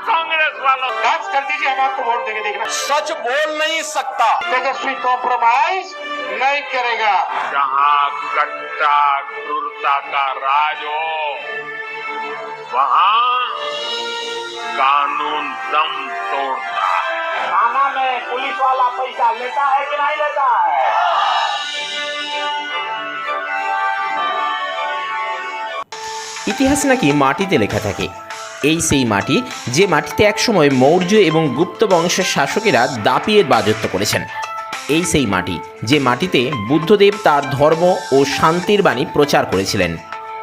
कांग्रेस वालों काज कर दीजिए हम आपको वोट देंगे देखना सच बोल नहीं सकता तेजस्वी कॉम्प्रोमाइज नहीं करेगा जहां कट्टा क्रूरता का राज हो वहां कानून दम तोड़ता है थाना में पुलिस वाला पैसा लेता है कि नहीं लेता है ইতিহাস নাকি মাটিতে লেখা থাকে এই সেই মাটি, যে মাটিতে একসময় মৌর্য এবং গুপ্ত বংশের শাসকেরা দাপিয়ে রাজত্ব করেছেন। এই সেই মাটি, যে মাটিতে বুদ্ধদেব তার ধর্ম ও শান্তির বাণী প্রচার করেছিলেন।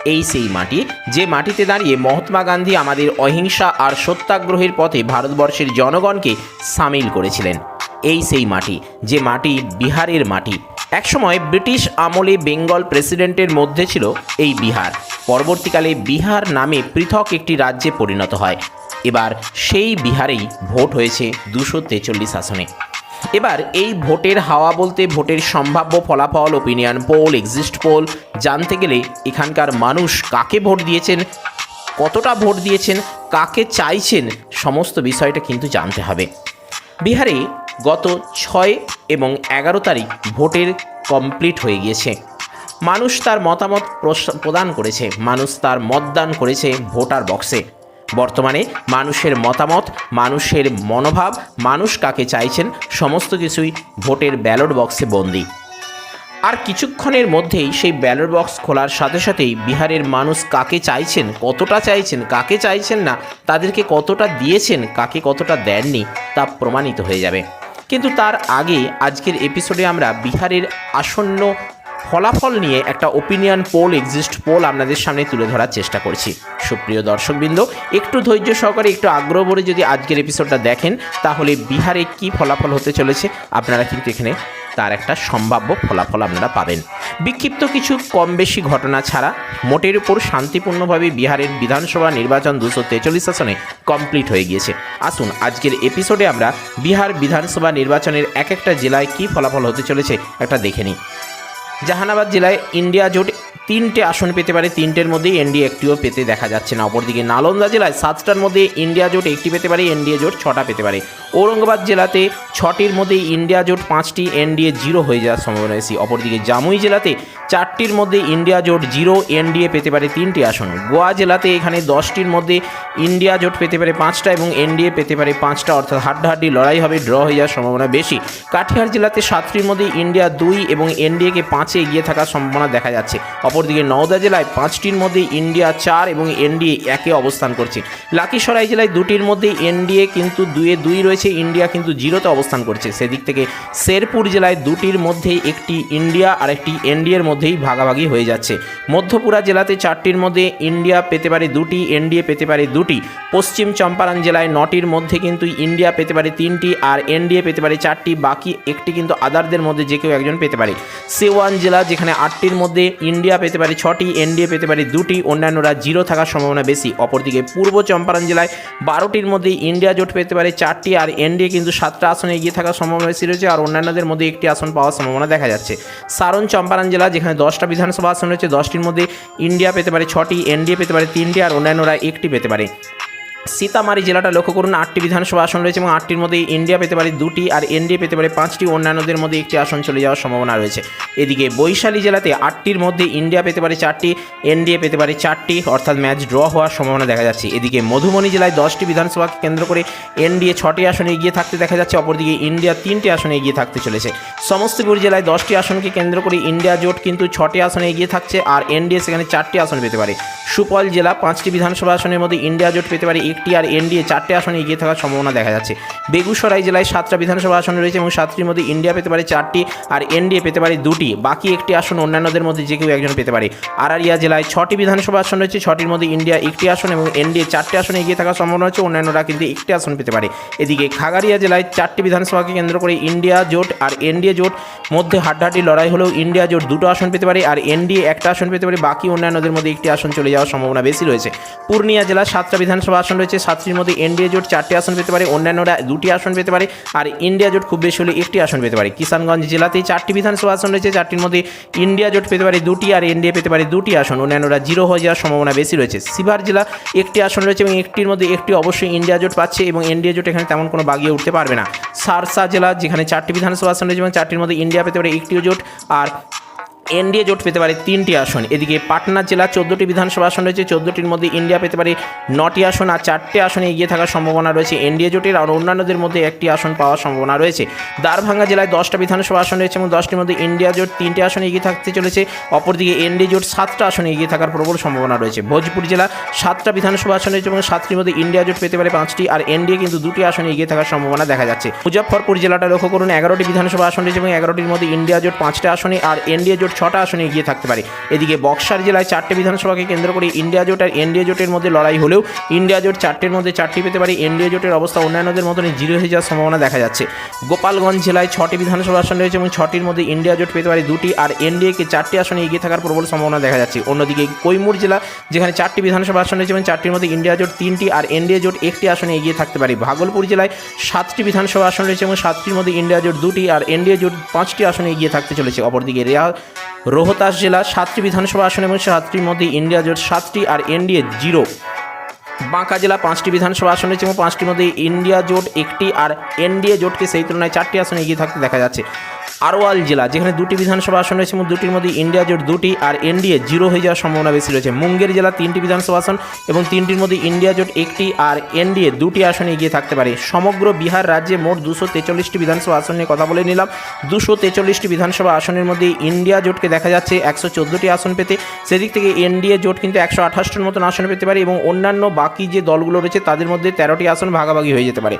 এই সেই মাটি, যে মাটিতে দাঁড়িয়ে মহাত্মা গান্ধী আমাদের অহিংসা আর সত্যাগ্রহের পথে ভারতবর্ষের জনগণকে সামিল করেছিলেন। এই সেই মাটি, যে মাটি বিহারের মাটি একসময় ব্রিটিশ আমলে বেঙ্গল প্রেসিডেন্টের মধ্যে ছিল এই বিহার। পরবর্তীকালে বিহার নামে পৃথক একটি রাজ্যে পরিণত হয়। এবার সেই বিহারেই ভোট হয়েছে দুশো তেচল্লিশ আসনে। এবার এই ভোটের হাওয়া বলতে ভোটের সম্ভাব্য ফলাফল ওপিনিয়ন পোল এক্সিস্ট পোল জানতে গেলে এখানকার মানুষ কাকে ভোট দিয়েছেন, কতটা ভোট দিয়েছেন, কাকে চাইছেন, সমস্ত বিষয়টা কিন্তু জানতে হবে। বিহারে গত ছয় এবং এগারো তারিখ ভোটের কমপ্লিট হয়ে গিয়েছে। মানুষ তার মতামত প্রদান করেছে। মানুষ তার মতদান করেছে ভোটার বক্সে। বর্তমানে মানুষের মতামত, মানুষের মনোভাব, মানুষ কাকে চাইছেন, সমস্ত কিছুই ভোটের ব্যালট বক্সে বন্দী। আর কিছুক্ষণের মধ্যেই সেই ব্যালট বক্স খোলার সাথে সাথেই বিহারের মানুষ কাকে চাইছেন, কতটা চাইছেন, কাকে চাইছেন না, তাদেরকে কতটা দিয়েছেন, কাকে কতটা দেননি তা প্রমাণিত হয়ে যাবে। কিন্তু তার আগে আজকের এপিসোডে আমরা বিহারের আসন্ন ফলাফল নিয়ে একটা ওপিনিয়ন পোল এক্সিস্ট পোল আপনাদের সামনে তুলে ধরার চেষ্টা করছি। সুপ্রিয় দর্শকবৃন্দ, একটু ধৈর্য সহকারে, একটু আগ্রহ ভরে যদি আজকের এপিসোডটা দেখেন, তাহলে বিহারে কি ফলাফল হতে চলেছে, আপনারা কিন্তু এখানে তার একটা সম্ভাব্য ফলাফল আপনারা পাবেন। বিক্ষিপ্ত কিছু কম বেশি ঘটনা ছাড়া মোটের উপর শান্তিপূর্ণভাবে বিহারের বিধানসভা নির্বাচন দুশো তেচল্লিশ আসনে কমপ্লিট হয়ে গিয়েছে। আসুন, আজকের এপিসোডে আমরা বিহার বিধানসভা নির্বাচনের এক একটা জেলায় কী ফলাফল হতে চলেছে একটা দেখে নিই। জাহানাবাদ জেলায় ইন্ডিয়া জোট তিনটে আসন পেতে পারে, তিনটের মধ্যে এনডিএ একটিও পেতে দেখা যাচ্ছে না। অপরদিকে নালন্দা জেলায় সাতটার মধ্যে ইন্ডিয়া জোট একটি পেতে পারে, এনডিএ জোট ছটা পেতে পারে। ঔরঙ্গাবাদ জেলাতে ছটির মধ্যে ইন্ডিয়া জোট পাঁচটি, এনডিএ জিরো হয়ে যাওয়ার সম্ভাবনা বেশি। অপরদিকে জামুই জেলাতে চারটির মধ্যে ইন্ডিয়া জোট জিরো, এনডিএ পেতে পারে তিনটি আসন। গোয়া জেলাতে এখানে দশটির মধ্যে ইন্ডিয়া জোট পেতে পারে পাঁচটা এবং এনডিএ পেতে পারে পাঁচটা। অর্থাৎ হাড্ডাহাড্ডি লড়াই হবে, ড্র হয়ে যাওয়ার সম্ভাবনা বেশি। কাঠিহার জেলাতে সাতটির মধ্যে ইন্ডিয়া দুই এবং এনডিএকে পাঁচে এগিয়ে থাকার সম্ভাবনা দেখা যাচ্ছে। অপরদিকে নওদা জেলায় পাঁচটির মধ্যে ইন্ডিয়া চার এবং এনডিএ একে অবস্থান করছে। লাকিসরাই জেলায় দুটির মধ্যে এনডিএ কিন্তু দুয়ে দুই রয়েছে। ইন্ডিয়া, কিন্তু জিরোতে অবস্থান করছে। সেদিক থেকে শেরপুর জেলায় দুটির মধ্যে একটি ইন্ডিয়া আর একটি এনডিএর মধ্যেই ভাগাভাগি হয়ে যাচ্ছে। মধ্যপুরা জেলাতে চারটির মধ্যে ইন্ডিয়া পেতে পারে দুটি, এনডিএ পেতে পারে দুটি। পশ্চিম চম্পারণ জেলায় নটির মধ্যে কিন্তু ইন্ডিয়া পেতে পারে তিনটি আর এনডিএ পেতে পারে চারটি। বাকি একটি কিন্তু আদারদের মধ্যে যে কেউ একজন পেতে পারে। সেওয়ান জেলা, যেখানে আটটির মধ্যে ইন্ডিয়া পেতে পারে ছটি, এনডিএ পেতে পারে দুটি, অন্যান্যরা জিরো থাকার সম্ভাবনা বেশি। অপরদিকে পূর্ব চম্পারণ জেলায় বারোটির মধ্যে ইন্ডিয়া জোট পেতে পারে চারটি আর এনডিএ কিন্তু সাতটা আসনে এগিয়ে থাকার সম্ভাবনা বেশি রয়েছে আর অন্যান্যদের মধ্যে একটি আসন পাওয়ার সম্ভাবনা দেখা যাচ্ছে। সারণ চম্পারণ জেলা, যেখানে দশটা বিধানসভা আসন রয়েছে, দশটির মধ্যে ইন্ডিয়া পেতে পারে ছটি এনডিএ পেতে পারে তিনটি আর অন্যান্যরা একটি পেতে পারে। সীতামারি জেলাটা লক্ষ্য করুন, আটটি বিধানসভা আসন রয়েছে এবং আটটির মধ্যে ইন্ডিয়া পেতে পারে দুটি আর এনডিএ পেতে পারে পাঁচটি। অন্যান্যদের মধ্যে একটি আসন চলে যাওয়ার সম্ভাবনা রয়েছে। এদিকে বৈশালী জেলাতে আটটির মধ্যে ইন্ডিয়া পেতে পারে চারটি, এনডিএ পেতে পারে চারটি, অর্থাৎ ম্যাচ ড্র হওয়ার সম্ভাবনা দেখা যাচ্ছে। এদিকে মধুবনী জেলায় দশটি বিধানসভাকে কেন্দ্র করে এনডিএ ছটি আসনে এগিয়ে থাকতে দেখা যাচ্ছে, অপরদিকে ইন্ডিয়া তিনটি আসনে এগিয়ে থাকতে চলেছে। সমস্তিপুর জেলায় দশটি আসনকে কেন্দ্র করে ইন্ডিয়া জোট কিন্তু ছটি আসনে এগিয়ে থাকছে আর এনডিএ সেখানে চারটি আসন পেতে পারে। সুপল জেলা পাঁচটি বিধানসভা আসনের মধ্যে ইন্ডিয়া জোট পেতে পারে একটি আর এনডিএ চারটি আসনে এগিয়ে থাকার সম্ভাবনা দেখা যাচ্ছে। বেগুসরাই জেলায় সাতটা বিধানসভা আসন রয়েছে এবং সাতটির মধ্যে ইন্ডিয়া পেতে পারে চারটি আর এনডিএ পেতে পারে দুটি। বাকি একটি আসন অন্যান্যদের মধ্যে যে কেউ একজন পেতে পারে। আরারিয়া জেলায় ছটি বিধানসভা আসন রয়েছে, ছটির মধ্যে ইন্ডিয়া একটি আসন এবং এনডিএ চারটি আসনে এগিয়ে থাকার সম্ভাবনা হচ্ছে অন্যান্যরা কিন্তু একটি আসন পেতে পারে। এদিকে খাগারিয়া জেলায় চারটি বিধানসভাকে কেন্দ্র করে ইন্ডিয়া জোট আর এনডিএ জোট মধ্যে হাড্ডাহাড্ডি লড়াই হলেও ইন্ডিয়া জোট দুটো আসন পেতে পারে আর এনডিএ একটা আসন পেতে পারে। বাকি অন্যান্যদের মধ্যে একটি আসন চলে যাওয়ার সম্ভাবনা বেশি রয়েছে। পূর্ণিয়া জেলার সাতটা বিধানসভা আসন রয়েছে রয়েছে, সাতটির মধ্যে এনডিএ জোট চারটি আসন পেতে পারে, অন্যান্যরা দুটি আসন পেতে পারে, আর ইন্ডিয়া জোট খুব বেশি হলে একটি আসন পেতে পারে। কিষানগঞ্জ জেলাতেই চারটি বিধানসভা আসন রয়েছে, চারটির মধ্যে ইন্ডিয়া জোট পেতে পারে দুটি আর এনডিএ পেতে পারে দুটি আসন। অন্যান্যরা জিরো হয়ে যাওয়ার সম্ভাবনা বেশি রয়েছে। সিভার জেলা একটি আসন রয়েছে এবং একটির মধ্যে একটি অবশ্যই ইন্ডিয়া জোট পাচ্ছে এবং এনডিএ জোট এখানে তেমন কোনো বাগিয়ে উঠতে পারবে না। সারসা জেলা যেখানে চারটি বিধানসভা আসন রয়েছে এবং চারটির মধ্যে ইন্ডিয়া পেতে পারে একটিও জোট, আর এনডিএ জোট পেতে পারে তিনটি আসন। এদিকে পাটনা জেলা চোদ্দোটি বিধানসভা আসন রয়েছে, চোদ্দোটির মধ্যে ইন্ডিয়া পেতে পারে নটি আসন আর চারটি আসনে এগিয়ে থাকার সম্ভাবনা রয়েছে এনডিএ জোটের আর অন্যান্যদের মধ্যে একটি আসন পাওয়ার সম্ভাবনা রয়েছে। দারভাঙ্গা জেলায় দশটা বিধানসভা আসন রয়েছে এবং দশটির মধ্যে ইন্ডিয়া জোট তিনটি আসনে এগিয়ে থাকতে চলেছে। অপরদিকে এনডিএ জোট সাতটা আসনে এগিয়ে থাকার প্রবল সম্ভাবনা রয়েছে। ভোজপুর জেলা সাতটা বিধানসভা আসন রয়েছে এবং সাতটির মধ্যে ইন্ডিয়া জোট পেতে পারে পাঁচটি আর এনডিএ কিন্তু দুটি আসনে এগিয়ে থাকার সম্ভাবনা দেখা যাচ্ছে। মুজফ্ফরপুর জেলাটা লক্ষ্য করুন, এগারোটি বিধানসভা আসন রয়েছে এবং এগারোটির মধ্যে ইন্ডিয়া জোট পাঁচটা আসনে আর এনডিএ জোট ছটা আসনে এগিয়ে থাকতে পারে। এদিকে বক্সার জেলায় চারটে বিধানসভাকে কেন্দ্র করে ইন্ডিয়া জোট আর এনডিএ জোটের মধ্যে লড়াই হলেও ইন্ডিয়া জোট চারটের মধ্যে চারটি পেতে পারে। এনডিএ জোটের অবস্থা অন্যান্যদের মতনই জিরো হয়ে যাওয়ার সম্ভাবনা দেখা যাচ্ছে। গোপালগঞ্জ জেলায় ছটি বিধানসভা আসন রয়েছে এবং ছটির মধ্যে ইন্ডিয়া জোট পেতে পারে দুটি আর এনডিএকে চারটি আসনে এগিয়ে থাকার প্রবল সম্ভাবনা দেখা যাচ্ছে। অন্যদিকে কৈমুর জেলা যেখানে চারটি বিধানসভা আসন রয়েছে এবং চারটির মধ্যে ইন্ডিয়া জোট তিনটি আর এনডিএ জোট একটি আসনে এগিয়ে থাকতে পারে। ভাগলপুর জেলায় সাতটি বিধানসভা আসন রয়েছে এবং সাতটির মধ্যে ইন্ডিয়া জোট দুটি আর এনডিএ জোট পাঁচটি আসনে এগিয়ে থাকতে চলেছে। অপরদিকে রেয়া রোহতাস জেলা সাতটি বিধানসভা আসন এবং সাতটির মধ্যে ইন্ডিয়া জোট সাতটি আর এনডিএ জিরো। বাঁকা জেলা পাঁচটি বিধানসভা আসন রয়েছে এবং পাঁচটির মধ্যে ইন্ডিয়া জোট একটি আর এনডিএ জোটকে সেই তুলনায় চারটি আসনে এগিয়ে থাকতে দেখা যাচ্ছে। আরওয়াল জেলা, যেখানে দুটি বিধানসভা আসন রয়েছে এবং দুটির মধ্যে ইন্ডিয়া জোট দুটি আর এনডিএ জিরো হয়ে যাওয়ার সম্ভাবনা বেশি রয়েছে। মুঙ্গের জেলা তিনটি বিধানসভা আসন এবং তিনটির মধ্যে ইন্ডিয়া জোট একটি আর এনডিএ দুটি আসনে এগিয়ে থাকতে পারে। সমগ্র বিহার রাজ্যে মোট দুশো তেচল্লিশটি বিধানসভা আসন নিয়ে কথা বলে নিলাম। দুশো তেচল্লিশটি বিধানসভা আসনের মধ্যে ইন্ডিয়া জোটকে দেখা যাচ্ছে একশো চোদ্দোটি আসন পেতে। সেদিক থেকে এনডিএ জোট কিন্তু একশো আঠাশটির মতন আসন পেতে পারে এবং অন্যান্য বাকি যে দলগুলো রয়েছে তাদের মধ্যে তেরোটি আসন ভাগাভাগি হয়ে যেতে পারে।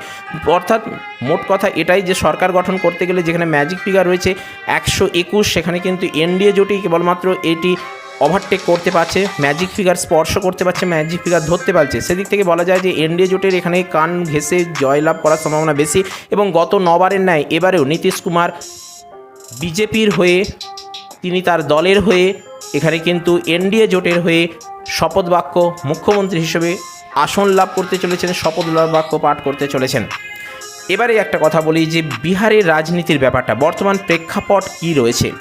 অর্থাৎ মোট কথা এটাই যে সরকার গঠন করতে গেলে যেখানে ম্যাজিক ফিগার রয়েছে একশো একুশ। সেখানে কিন্তু এনডিএ জোটই কেবলমাত্র এটি ওভারটেক করতে পারছে ম্যাজিক ফিগার স্পর্শ করতে পারছে ম্যাজিক ফিগার ধরতে পারছে। সেদিক থেকে বলা যায় যে এনডিএ জোটের এখানে কান ঘেঁষে জয়লাভ করার সম্ভাবনা বেশি এবং গত নবারের ন্যায় এবারেও নীতিশ কুমার বিজেপির হয়ে, তিনি তার দলের হয়ে, এখানে কিন্তু এনডিএ জোটের হয়ে শপথ বাক্য মুখ্যমন্ত্রী হিসেবে আসন লাভ করতে চলেছেন, শপথ বাক্য পাঠ করতে চলেছেন। এবারে একটা কথা বলি যে বিহারের রাজনীতির ব্যাপারটা, বর্তমান প্রেক্ষাপট কি রয়েছে?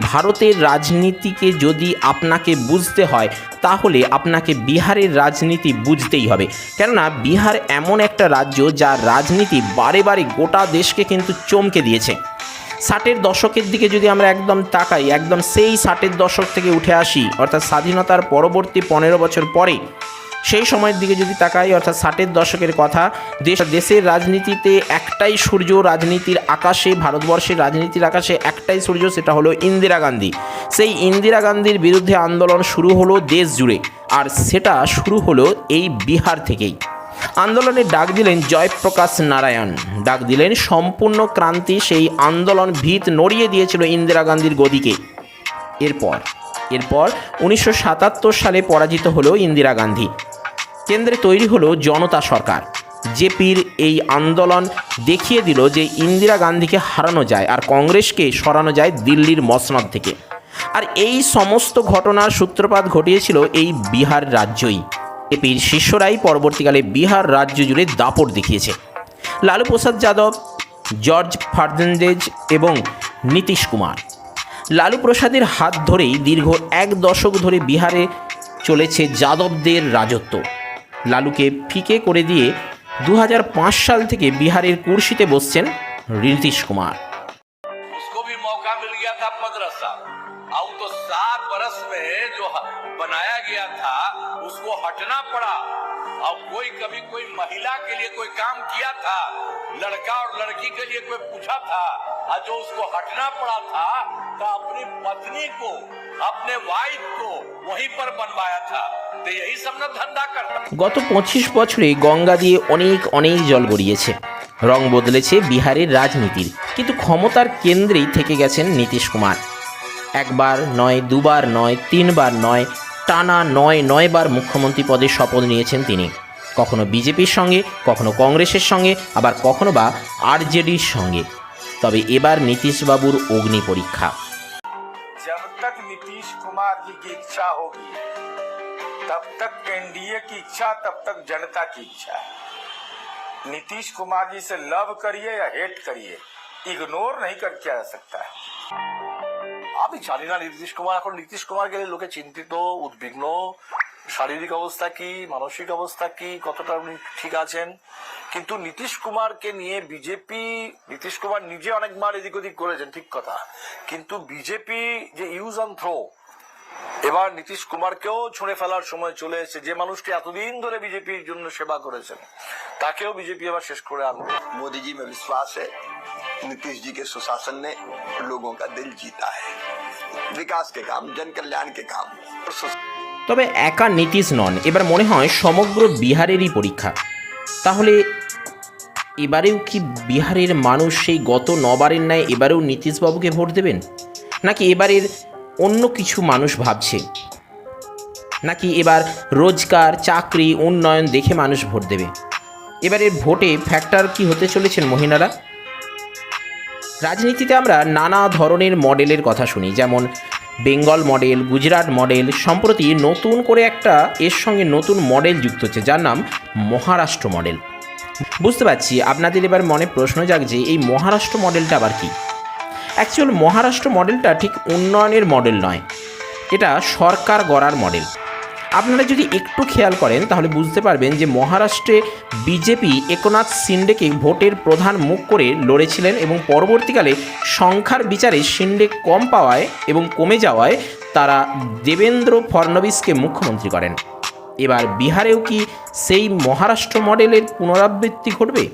ভারতের রাজনীতিকে যদি আপনাকে বুঝতে হয়, তাহলে আপনাকে বিহারের রাজনীতি বুঝতেই হবে। কেননা বিহার এমন একটা রাজ্য যার রাজনীতি বারে বারে গোটা দেশকে কিন্তু চমকে দিয়েছে। ষাটের দশকের দিকে যদি আমরা একদম তাকাই, একদম সেই ষাটের দশক থেকে উঠে আসি, অর্থাৎ স্বাধীনতার পরবর্তী পনেরো বছর পরে সেই সময়ের দিকে যদি তাকাই, অর্থাৎ ষাটের দশকের কথা, দেশ দেশের রাজনীতিতে একটাই সূর্য রাজনীতির আকাশে, ভারতবর্ষের রাজনীতির আকাশে একটাই সূর্য, সেটা হলো ইন্দিরা গান্ধী। সেই ইন্দিরা গান্ধীর বিরুদ্ধে আন্দোলন শুরু হলো দেশ জুড়ে, আর সেটা শুরু হলো এই বিহার থেকেই। আন্দোলনে ডাক দিলেন জয়প্রকাশ নারায়ণ। ডাক দিলেন সম্পূর্ণ ক্রান্তি, সেই আন্দোলন ভিত নড়িয়ে দিয়েছিল ইন্দিরা গান্ধীর গদিকে। এরপর এরপর উনিশশো সাতাত্তর সালে পরাজিত হলো ইন্দিরা গান্ধী। কেন্দ্রে তৈরি হলো জনতা সরকার। জেপির এই আন্দোলন দেখিয়ে দিল যে ইন্দিরা গান্ধীকে হারানো যায় আর কংগ্রেসকে সরানো যায় দিল্লির মসনদ থেকে। আর এই সমস্ত ঘটনার সূত্রপাত ঘটিয়েছিল এই বিহার রাজ্যই। এপির শিষ্যরাই পরবর্তীকালে বিহার রাজ্য জুড়ে দাপট দেখিয়েছে। লালু প্রসাদ যাদব, জর্জ ফার্নান্ডেজ এবং নীতিশ কুমার। লালু প্রসাদের হাত ধরেই দীর্ঘ এক দশক ধরে বিহারে চলেছে যাদবদের রাজত্ব। লালুকে ফিকে করে দিয়ে দু সাল থেকে বিহারের কুর্সিতে বসছেন নীতিশ কুমার उसको भी मौका मिल गया था पंद्रह साल अब तो सात बरस में जो ह- बनाया गया था उसको हटना पड़ा अब कोई कभी कोई महिला के लिए कोई काम किया था लड़का और लड़की के लिए कोई पूछा था और जो उसको हटना पड़ा था तो अपनी पत्नी को अपने वाइफ को वहीं पर बनवाया था तो यही सब ना धंधा करता গত পঁচিশ বছরে গঙ্গা দিয়ে অনেক অনেক জল গড়িয়েছে রং বদলেছে বিহারের রাজনীতির কিন্তু ক্ষমতার কেন্দ্রেই থেকে গেছেন নীতিশ কুমার একবার নয় দুবার নয় তিনবার নয় টানা নয় নয়বার মুখ্যমন্ত্রী পদে শপথ নিয়েছেন তিনি কখনো বিজেপির সঙ্গে কখনো কংগ্রেসের সঙ্গে আবার কখনো বা আরজেডির সঙ্গে তবে এবার নীতিশবাবুর অগ্নি পরীক্ষা जब तक नीतीश कुमार जी की इच्छा होगी तब तक एनडीए की इच्छा तब तक जनता की इच्छा है नीतीश कुमार जी से लव करिए या हेट करिए इग्नोर नहीं कर किया जा सकता है আমি জানি না নীতিশ কুমার এখন নীতিশ কুমার গেলে লোকে চিন্তিত উদ্বিগ্ন শারীরিক অবস্থা কি মানসিক অবস্থা কি কতটা উনি ঠিক আছেন কিন্তু নীতিশ কুমারকে নিয়ে বিজেপি নীতিশ কুমার নিজে অনেকবার এদিক ওদিক করেছেন ঠিক কথা কিন্তু বিজেপি যে ইউজ অ্যান্ড থ্রো এবার নীতিশ কুমারকেও ছুঁড়ে ফেলার সময় চলে এসেছে যে মানুষটি এতদিন ধরে বিজেপির জন্য সেবা করেছেন তাকেও বিজেপি এবার শেষ করে আনবে मोदी जी में विश्वास है नीतीश जी के सुशासन ने लोगों का दिल जीता है विकास के काम जन कल्याण के काम और सु- তবে একা নীতিশ নন। এবার মনে হয় সমগ্র বিহারেরই পরীক্ষা। তাহলে এবারেও কি বিহারের মানুষ সেই গত নবারের ন্যায় এবারেও নীতিশবাবুকে ভোট দেবেন? নাকি এবারের অন্য কিছু মানুষ ভাবছে? নাকি এবার রোজগার, চাকরি, উন্নয়ন দেখে মানুষ ভোট দেবে? এবারের ভোটে ফ্যাক্টর কি হতে চলেছেন মহিলারা? রাজনীতিতে আমরা নানা ধরনের মডেলের কথা শুনি, যেমন বেঙ্গল মডেল, গুজরাট মডেল সম্প্রতি নতুন করে একটা এর সঙ্গে নতুন মডেল যুক্ত হচ্ছে, যার নাম মহারাষ্ট্র মডেল। বুঝতে পারছি, আপনাদের এবার মনে প্রশ্ন জাগছে, এই মহারাষ্ট্র মডেলটা আবার কি? অ্যাকচুয়াল মহারাষ্ট্র মডেলটা ঠিক উন্নয়নের মডেল নয়, এটা সরকার গড়ার মডেল। আপনারা যদি একটু খেয়াল করেন, তাহলে বুঝতে পারবেন যে মহারাষ্ট্রে বিজেপি একনাথ সিন্ডেকে ভোটের প্রধান মুখ করে লড়েছিলেন এবং পরবর্তীকালে সংখ্যার বিচারে সিন্ডে কম পাওয়ায় এবং কমে যাওয়ায় তারা দেবেন্দ্র ফডনবিসকে মুখ্যমন্ত্রী করেন। এবার বিহারেও কি সেই মহারাষ্ট্র মডেলের পুনরাবৃত্তি ঘটবে?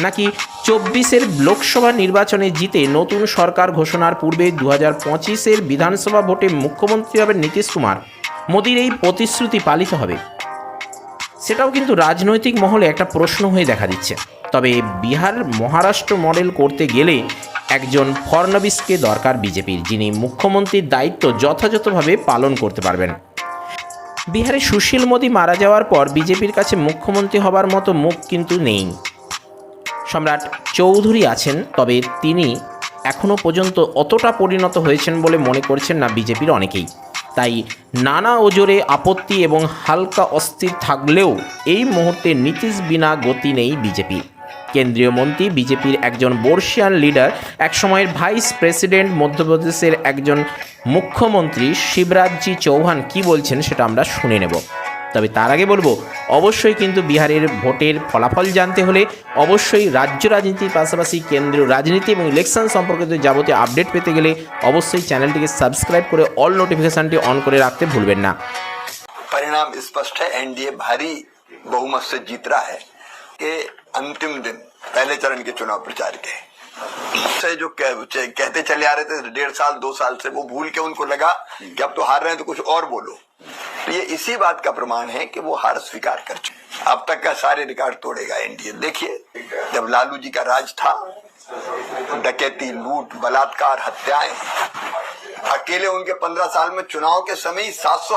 নাকি চব্বিশের লোকসভা নির্বাচনে জিতে নতুন সরকার ঘোষণার পূর্বে দু হাজার বিধানসভা ভোটে মুখ্যমন্ত্রী হবেন নীতিশ কুমার? মোদির এই প্রতিশ্রুতি পালিত হবে। সেটাও কিন্তু রাজনৈতিক মহলে একটা প্রশ্ন হয়ে দেখা দিচ্ছে। তবে বিহার মহারাষ্ট্র মডেল করতে গেলে একজন ফড়নবিসকে দরকার বিজেপির, যিনি মুখ্যমন্ত্রীর দায়িত্ব যথাযথভাবে পালন করতে পারবেন। বিহারে সুশীল মোদী মারা যাওয়ার পর বিজেপির কাছে মুখ্যমন্ত্রী হবার মতো মুখ কিন্তু নেই। সম্রাট চৌধুরী আছেন, তবে তিনি এখনও পর্যন্ত অতটা পরিণত হয়েছেন বলে মনে করছেন না বিজেপির অনেকেই। তাই নানা ওজোরে আপত্তি এবং হালকা অস্থির থাকলেও এই মুহূর্তে নীতিশ বিনা গতি নেই বিজেপি। কেন্দ্রীয় মন্ত্রী, বিজেপির একজন বর্ষিয়ান লিডার, একসময়ের ভাইস প্রেসিডেন্ট, মধ্যপ্রদেশের একজন মুখ্যমন্ত্রী শিবরাজজি চৌহান কি বলছেন সেটা আমরা শুনে নেব। তবে তার আগে বলবো অবশ্যই কিন্তু বিহারের ভোটের ফলাফল জানতে হলে অবশ্যই রাজ্য রাজনীতির পাশাপাশি কেন্দ্রীয় রাজনীতি এবং ইলেকশন সম্পর্কিত যাবতীয় আপডেট পেতে গেলে অবশ্যই চ্যানেলটিকে সাবস্ক্রাইব করে অল নোটিফিকেশানটি অন করে রাখতে ভুলবেন না परिणाम स्पष्ट है एनडीए भारी बहुमत से जीत रहा है कि अंतिम दिन पहले चरण के चुनाव प्रचार के से जो कह, चे- कहते चले आ रहे थे डेढ़ साल दो साल से वो भूल के उनको लगा कि अब तो हार रहे हैं तो कुछ और बोलो ये इसी बात का प्रमाण है कि वो हार स्वीकार कर चुके अब तक का सारे रिकॉर्ड तोड़ेगा एनडीए। देखिए, जब लालू जी का राज था, डकैती, लूट, बलात्कार, हत्याएँ, अकेले उनके पंद्रह साल में चुनाव के समय ही सात सौ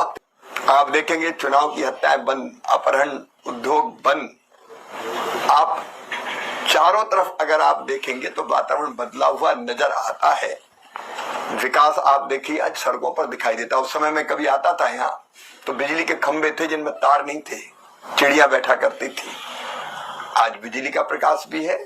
आप देखेंगे, चुनाव की हत्याएँ बंद, अपहरण, उद्योग बंद। आप चारों तरफ़ अगर आप देखेंगे तो वातावरण बदला हुआ नज़र आता है। विकास आप देखिए, आज सड़कों पर दिखाई देता उस समय में कभी आता था यहाँ तो बिजली के खंभे थे जिनमें तार नहीं थे, चिड़िया बैठा करती थी। आज बिजली का प्रकाश भी है